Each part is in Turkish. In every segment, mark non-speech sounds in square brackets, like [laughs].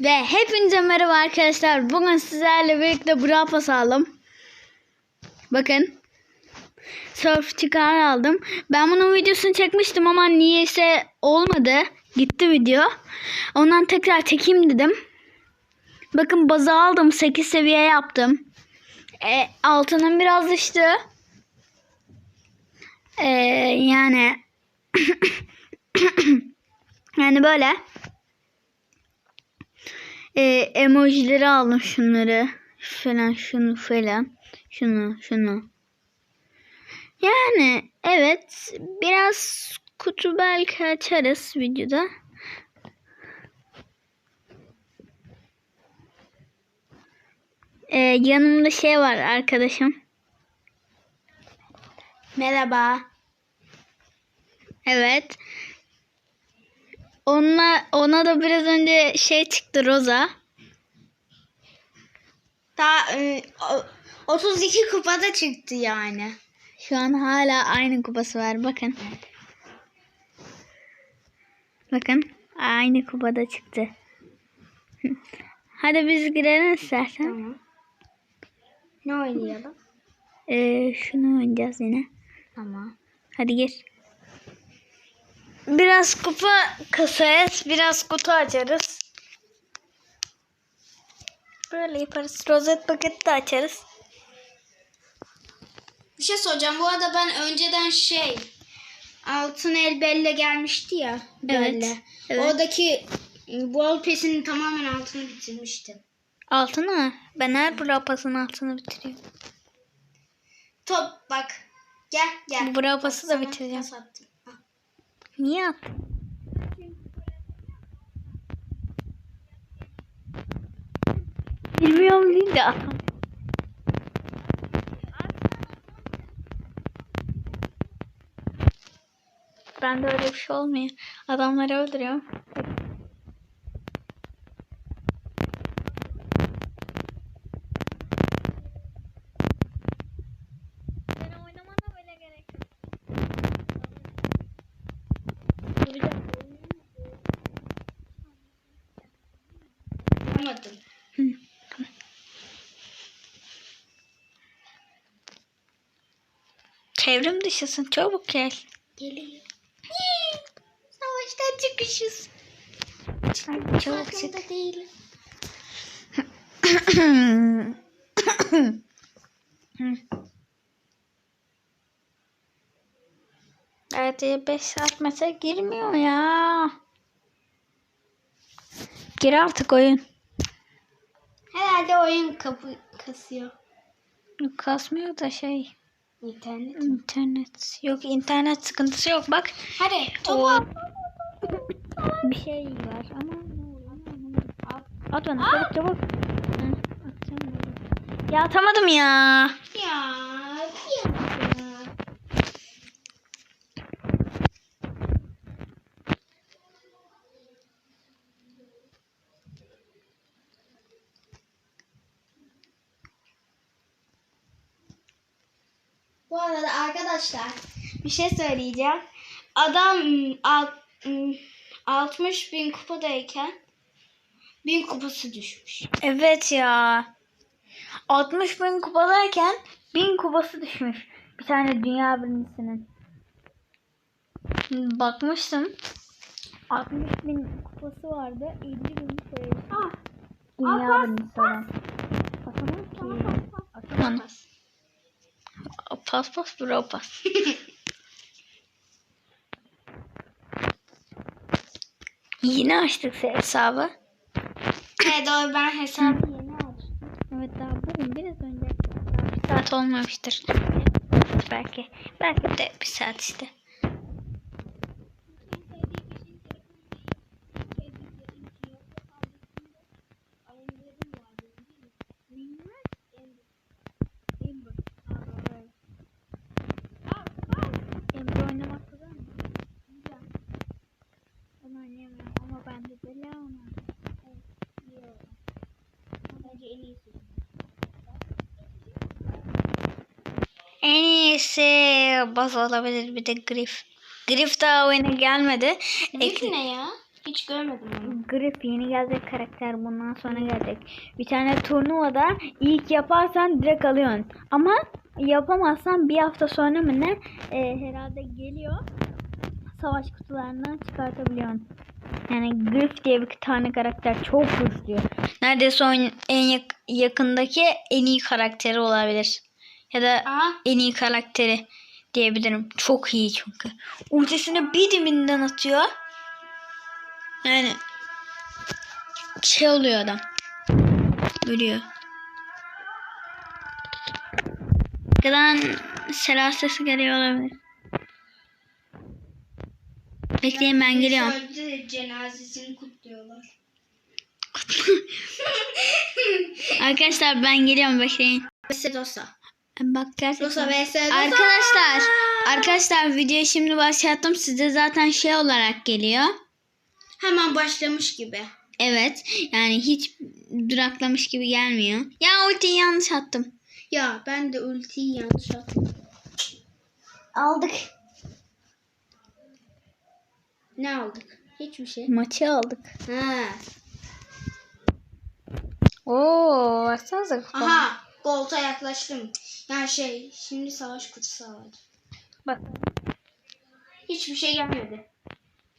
Ve hepinize merhaba arkadaşlar. Bugün sizlerle birlikte Brawl Pass aldım. Bakın. Surf çıkar aldım. Ben bunun videosunu çekmiştim ama niyeyse olmadı. Gitti video. Ondan tekrar çekeyim dedim. Bakın bazı aldım. 8 seviye yaptım. E, altının biraz düştü. E, yani [coughs] yani böyle e, emojileri aldım şunları. Falan şunu falan. Şunu şunu. Yani evet. Biraz kutu belki açarız videoda. E, yanımda şey var arkadaşım. Merhaba. evet ona ona da biraz önce şey çıktı Roza Daha e, o- 32 kupada çıktı yani. Şu an hala aynı kupası var. Bakın. Bakın. Aynı kupada çıktı. Hadi biz girelim istersen. Tamam. Ne oynayalım? Ee, şunu oynayacağız yine. Tamam. Hadi gir. Biraz kupa kasarız. Biraz kutu açarız. Böyle yaparız. Rozet paketi de açarız. Bir şey soracağım. Bu arada ben önceden şey altın el belle gelmişti ya. Evet, Belle. evet. Oradaki bol pesinin tamamen altını bitirmiştim. Altını mı? Ben her brapasın altını bitiriyorum. Top bak. Gel gel. Bu brapası da bitireceğim. Niye attın? Bilmiyorum değil de atam. Ben de öyle bir şey olmuyor. Adamları öldürüyorum. Çevrim dışısın. Çabuk gel. Geliyor. Savaştan çıkışız. Hadi çabuk çık. Değilim. [coughs] Evet 5 saat mesela girmiyor ya. Gir artık oyun. Herhalde oyun kapı kasıyor. Kasmıyor da şey. İnternet. internet. Yok internet sıkıntısı yok bak. Hadi topu. bir şey var ama at, at bana çabuk çabuk. Ya atamadım. Ya. ya. Bu arada arkadaşlar bir şey söyleyeceğim. Adam ım, alt, ım, 60 bin kupadayken bin kupası düşmüş. Evet ya. 60 bin kupadayken 1000 kupası düşmüş. Bir tane dünya birincisinin. Bakmıştım. 60 bin kupası vardı. 50 bin şey. Ah, Dünya pas, birincisi olan. Atamam ki. Atamam. Pas pas bro pas. [laughs] Yine açtık hesabı. evet doğru ben hesabı yeni açtım. Evet daha bugün biraz önce bir saat olmamıştır. Belki. Belki de bir saat işte. Emre oynamak güzel mi? Güzel. Ben oynayamıyorum ama ben de böyle ama. Evet, iyi oldu. Bence en iyisi. En iyisi baz olabilir bir de Griff. Griff daha oyuna gelmedi. Grif Ekle- ne ya? Hiç görmedim onu. Grip yeni gelecek karakter bundan sonra gelecek. Bir tane turnuvada ilk yaparsan direkt alıyorsun. Ama yapamazsan bir hafta sonra mı ne e, herhalde geliyor. Savaş kutularından çıkartabiliyorsun. Yani Grip diye bir tane karakter çok güçlü. Neredeyse oyunun en yak- yakındaki en iyi karakteri olabilir. Ya da Aa, en iyi karakteri diyebilirim. Çok iyi çünkü. Ultisini bir diminden atıyor. Yani şey oluyor adam. Ölüyor. Arkadan silah sesi geliyor olabilir. Bekleyin ben geliyorum. Öldü cenazesini kutluyorlar. [laughs] Arkadaşlar ben geliyorum bekleyin. vs Dosa. Bak gerçekten. Dosa vs Dosa. Arkadaşlar, arkadaşlar videoyu şimdi başlattım. Size zaten şey olarak geliyor. Hemen başlamış gibi. Evet. Yani hiç duraklamış gibi gelmiyor. Ya ultiyi yanlış attım. Ya ben de ultiyi yanlış attım. Aldık. Ne aldık? Hiçbir şey. Maçı aldık. Ha. Oo, baksanıza. Aha. Gold'a yaklaştım. Yani şey şimdi savaş kutusu aldım. Bak. Hiçbir şey gelmedi.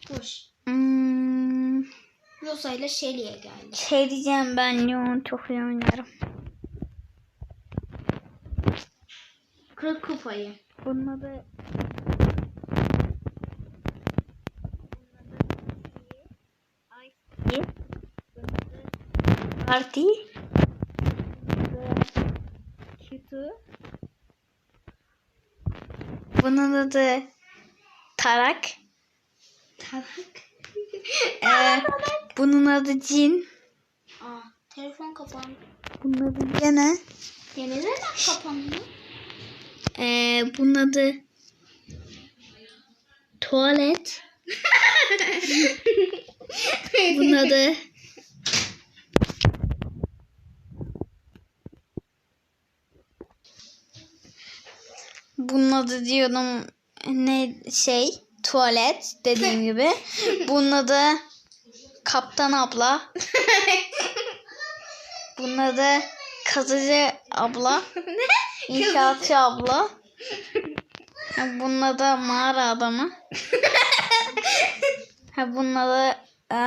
Boş. Hmm, Rosa ile Shelly'e geldi. şey diyeceğim ben Leon çok iyi oynarım. 40 kupayı. Bunun adı Parti Kötü Bunun adı Tarak Tarak. Ee, Bunun adı Cin Aa, telefon kapandı. Bunun adı Gene Ya neden kapandı? Ee, bunun adı Tuvalet [laughs] Bunun adı Bunun adı diyorum ne şey tuvalet dediğim [laughs] gibi. Bunun adı Kaptan abla. [laughs] Bunun adı Kazıcı abla. [laughs] İnşaatçı abla. Bunun adı mağara adamı. Ha, bunun adı e,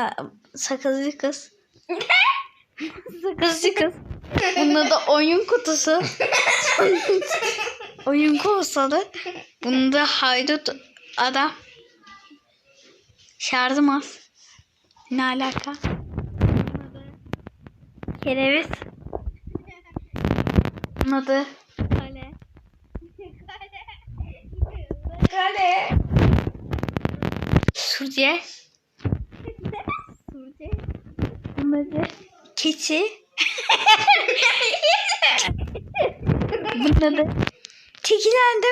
sakızcı kız. sakızcı kız. Bunun adı oyun kutusu. Oyun konsalı. Bunun da haydut adam. Şarjım az. Ne alaka? Kereviz. Bunun adı Kale. Kale. Surce. Surce. Bunun adı Keçi. [laughs] Bunun adı Adı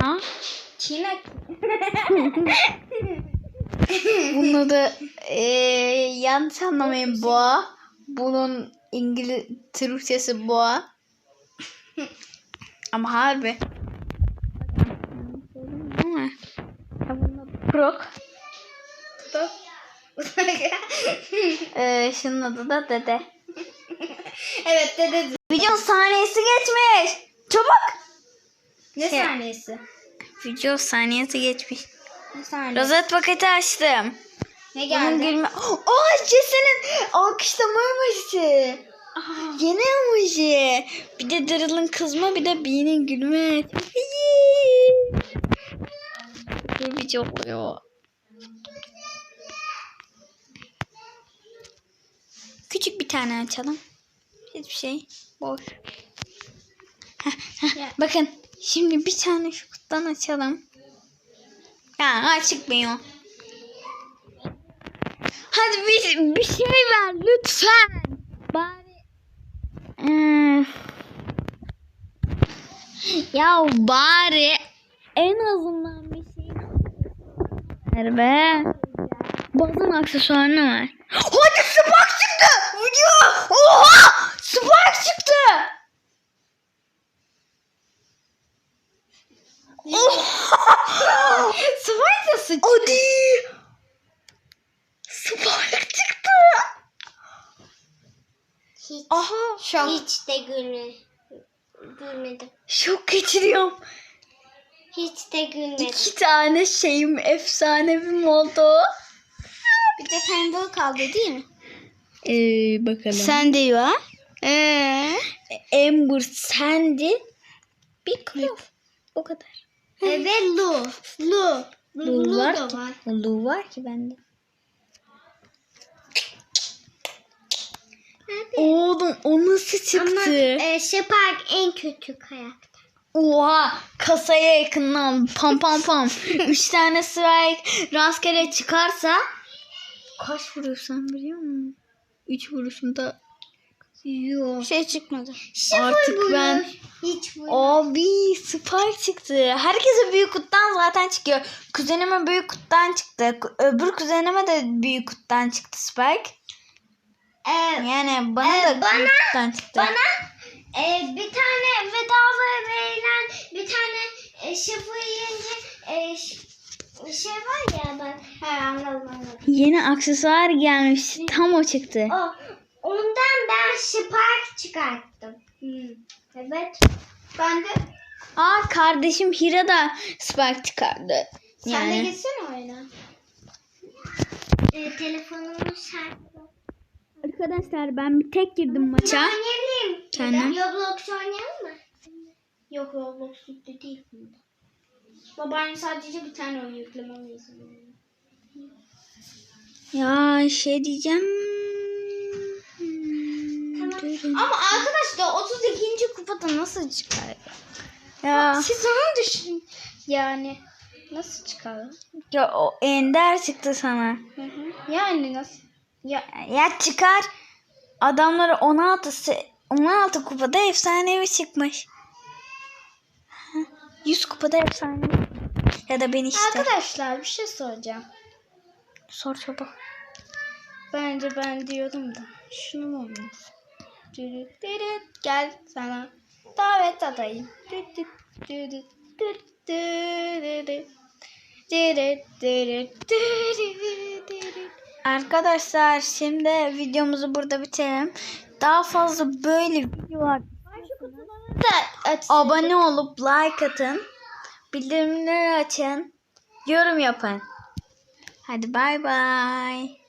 Ha? Çiğnek. Bunun adı eee yanlış anlamayın boğa. Bunun İngiliz Türkçesi boğa. Ama harbi. Ama Eee [laughs] şunun adı da dede. evet dede. Video saniyesi geçmiş. Çabuk. Ne Şey- saniyesi? Video saniyesi geçmiş. Ne saniyesi? Rozet paketi açtım. Ne geldi? gülme... [gasps] Aa Jesse'nin alkışlama emoji. Yeni emoji. Bir de Daryl'ın kızma bir de Bee'nin gülme. İyi. Bu video oluyor. Küçük bir tane açalım. Hiçbir şey. Boş. Heh, heh. Ya. Bakın. Şimdi bir tane şu kutudan açalım. Ya çıkmıyor. Hadi bir, bir şey ver lütfen. Bari. Ya bari en azından bir şey ver be. Bazın aksesuarını ver. Hadi Spark çıktı. Video. Oha. Spark çıktı. Spike nasıl Hadi. Spike çıktı. Hiç, Aha. Şok. hiç de gülme. Gülmedim. Şok geçiriyorum. Hiç de gülmedim. İki tane şeyim efsanevim oldu. Bir de pembe kaldı değil mi? Ee, bakalım. Sen de var. Ee, Amber Sandy. Bir kılıf. O kadar. evet Lu. Lu. Lu Lu var da ki. Lu var ki bende. Oğlum o nasıl çıktı? Ama e, Spark en kötü karakter. Oha kasaya yakından pam pam pam. [laughs] Üç tane strike rastgele çıkarsa kaç vuruyorsan biliyor musun? Üç vuruşumda yok. Şey çıkmadı. Artık Sıfır ben. Hiç vuruş. Abi Spike çıktı. Herkese büyük kuttan zaten çıkıyor. Kuzenime büyük kuttan çıktı. Öbür kuzenime de büyük kuttan çıktı Spike. Ee, Yani bana Ee, da bana- büyük kuttan çıktı. bana e, bir tane bedava verilen bir tane e, şıfır yiyince e, şey var ya bak. He anladım. Yeni aksesuar gelmiş. Tam o çıktı. O, ondan ben Spark çıkarttım. Hmm. Evet. Ben de. Aa kardeşim Hira da Spike çıkardı. Sen de Yani. geçsene oyuna. E, telefonumu şartlı. Arkadaşlar ben bir tek girdim maça. Oynayabilirim. Kendim. Roblox oynayalım mı? Yok Roblox yüklü değil. Babaannem sadece bir tane oyun yüklemem veriyor. Ya şey diyeceğim. Tamam. Ama arkadaşlar 32. kupada nasıl çıkar? Ya, Siz onu düşünün. Yani nasıl çıkar? ya o ender çıktı sana. Hı hı. Yani nasıl? Ya Ya çıkar. Adamları 16 se- 16 kupada efsanevi çıkmış. Hı, 100 kupada efsanevi. Ya da ben işte. arkadaşlar bir şey soracağım. Sor çabuk. Bence ben diyordum da şunu mu olmaz? Dürüt dürüt gel sana davet atayım. Dürüt dürüt dürüt dürüt dürüt dürüt dürüt dürüt. Arkadaşlar şimdi videomuzu burada bitirelim. Daha fazla böyle videolar Da aç. abone olup like atın. Bildirimleri açın. Yorum yapın. Hadi bay bay.